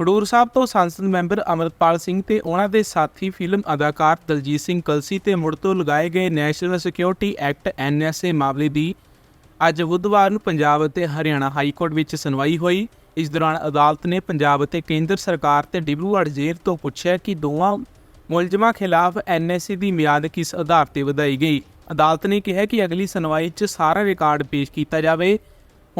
ਖਡੂਰ ਸਾਹਿਬ ਤੋਂ ਸੰਸਦ ਮੈਂਬਰ ਅਮਰਪਾਲ ਸਿੰਘ ਤੇ ਉਹਨਾਂ ਦੇ ਸਾਥੀ ਫਿਲਮ ਅਦਾਕਾਰ ਦਲਜੀਤ ਸਿੰਘ ਕਲਸੀ ਤੇ ਮੁੜ ਤੋਂ ਲਗਾਏ ਗਏ ਨੈਸ਼ਨਲ ਸਿਕਿਉਰਿਟੀ ਐਕਟ ਐਨਐਸਏ ਮਾਮਲੇ ਦੀ ਅੱਜ ਬੁੱਧਵਾਰ ਨੂੰ ਪੰਜਾਬ ਅਤੇ ਹਰਿਆਣਾ ਹਾਈ ਕੋਰਟ ਵਿੱਚ ਸੁਣਵਾਈ ਹੋਈ। ਇਸ ਦੌਰਾਨ ਅਦਾਲਤ ਨੇ ਪੰਜਾਬ ਅਤੇ ਕੇਂਦਰ ਸਰਕਾਰ ਤੇ ਡਿਬਰੂਗੜ੍ਹ ਜੇਲ੍ਹ ਤੋਂ ਪੁੱਛਿਆ ਕਿ ਦੋਵਾਂ ਮੁਲਜ਼ਮਾਂ ਖਿਲਾਫ ਐਨਐਸਏ ਦੀ ਮਿਆਦ ਕਿਸ ਆਧਾਰ ਤੇ ਵਧਾਈ ਗਈ। ਅਦਾਲਤ ਨੇ ਕਿਹਾ ਕਿ ਅਗਲੀ ਸੁਣਵਾਈ 'ਚ ਸਾਰਾ ਰਿਕਾਰਡ ਪੇਸ਼ ਕੀਤਾ ਜਾਵੇ।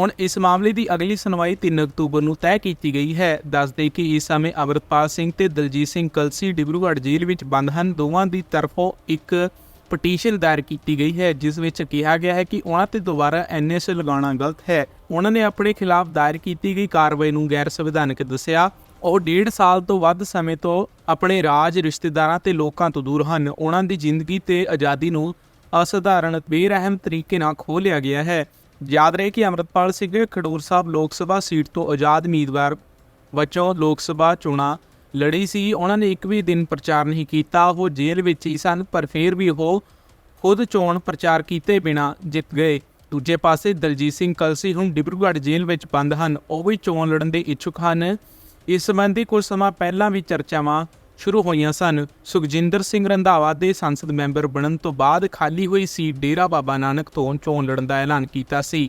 ਹੁਣ ਇਸ ਮਾਮਲੇ ਦੀ ਅਗਲੀ ਸੁਣਵਾਈ 3 ਅਕਤੂਬਰ ਨੂੰ ਤੈਅ ਕੀਤੀ ਗਈ ਹੈ। ਦੱਸਦੇ ਕਿ ਇਸ ਸਮੇਂ ਅਮਰਪਾਲ ਸਿੰਘ ਤੇ ਦਲਜੀਤ ਸਿੰਘ ਕਲਸੀ ਡਿਬਰੂਗੜ੍ਹ ਜੇਲ੍ਹ ਵਿੱਚ ਬੰਦ ਹਨ। ਦੋਵਾਂ ਦੀ ਤਰਫੋਂ ਇੱਕ ਪਟੀਸ਼ਨ ਦਾਇਰ ਕੀਤੀ ਗਈ ਹੈ, ਜਿਸ ਵਿੱਚ ਕਿਹਾ ਗਿਆ ਹੈ ਕਿ ਉਹਨਾਂ ਤੇ ਦੁਬਾਰਾ ਐਨਐਸਏ ਲਗਾਉਣਾ ਗਲਤ ਹੈ। ਉਹਨਾਂ ਨੇ ਆਪਣੇ ਖਿਲਾਫ ਦਾਇਰ ਕੀਤੀ ਗਈ ਕਾਰਵਾਈ ਨੂੰ ਗੈਰ ਸੰਵਿਧਾਨਕ ਦੱਸਿਆ। ਉਹ ਡੇਢ ਸਾਲ ਤੋਂ ਵੱਧ ਸਮੇਂ ਤੋਂ ਆਪਣੇ ਰਾਜ, ਰਿਸ਼ਤੇਦਾਰਾਂ ਤੇ ਲੋਕਾਂ ਤੋਂ ਦੂਰ ਹਨ। ਉਹਨਾਂ ਦੀ ਜ਼ਿੰਦਗੀ ਤੇ ਆਜ਼ਾਦੀ ਨੂੰ ਅਸਧਾਰਨ ਬੇਰਹਿਮ ਤਰੀਕੇ ਨਾਲ ਖੋਹ ਲਿਆ ਗਿਆ ਹੈ। ਯਾਦ ਰਹੇ ਕਿ ਅੰਮ੍ਰਿਤਪਾਲ ਸਿੰਘ ਖਡੂਰ ਸਾਹਿਬ ਲੋਕ ਸਭਾ ਸੀਟ ਤੋਂ ਆਜ਼ਾਦ ਉਮੀਦਵਾਰ ਵਜੋਂ ਲੋਕ ਸਭਾ ਚੋਣਾਂ ਲੜੀ ਸੀ। ਉਹਨਾਂ ਨੇ ਇੱਕ ਵੀ ਦਿਨ ਪ੍ਰਚਾਰ ਨਹੀਂ ਕੀਤਾ। ਉਹ ਜੇਲ੍ਹ ਵਿੱਚ ਹੀ ਸਨ, ਪਰ ਫਿਰ ਵੀ ਉਹ ਖੁਦ ਚੋਣ ਪ੍ਰਚਾਰ ਕੀਤੇ ਬਿਨਾਂ ਜਿੱਤ ਗਏ। ਦੂਜੇ ਪਾਸੇ ਦਲਜੀਤ ਸਿੰਘ ਕਲਸੀ ਹੁਣ ਡਿਬਰੂਗੜ੍ਹ ਜੇਲ੍ਹ ਵਿੱਚ ਬੰਦ ਹਨ। ਉਹ ਵੀ ਚੋਣ ਲੜਨ ਦੇ ਇੱਛੁਕ ਹਨ। ਇਸ ਸੰਬੰਧੀ ਕੁਝ ਸਮਾਂ ਪਹਿਲਾਂ ਵੀ ਚਰਚਾਵਾਂ ਸ਼ੁਰੂ ਹੋਈਆਂ ਸਨ। ਸੁਖਜਿੰਦਰ ਸਿੰਘ ਰੰਧਾਵਾ ਦੇ ਸੰਸਦ ਮੈਂਬਰ ਬਣਨ ਤੋਂ ਬਾਅਦ ਖਾਲੀ ਹੋਈ ਸੀਟ ਡੇਰਾ ਬਾਬਾ ਨਾਨਕ ਤੋਂ ਚੋਣ ਲੜਨ ਦਾ ਐਲਾਨ ਕੀਤਾ ਸੀ।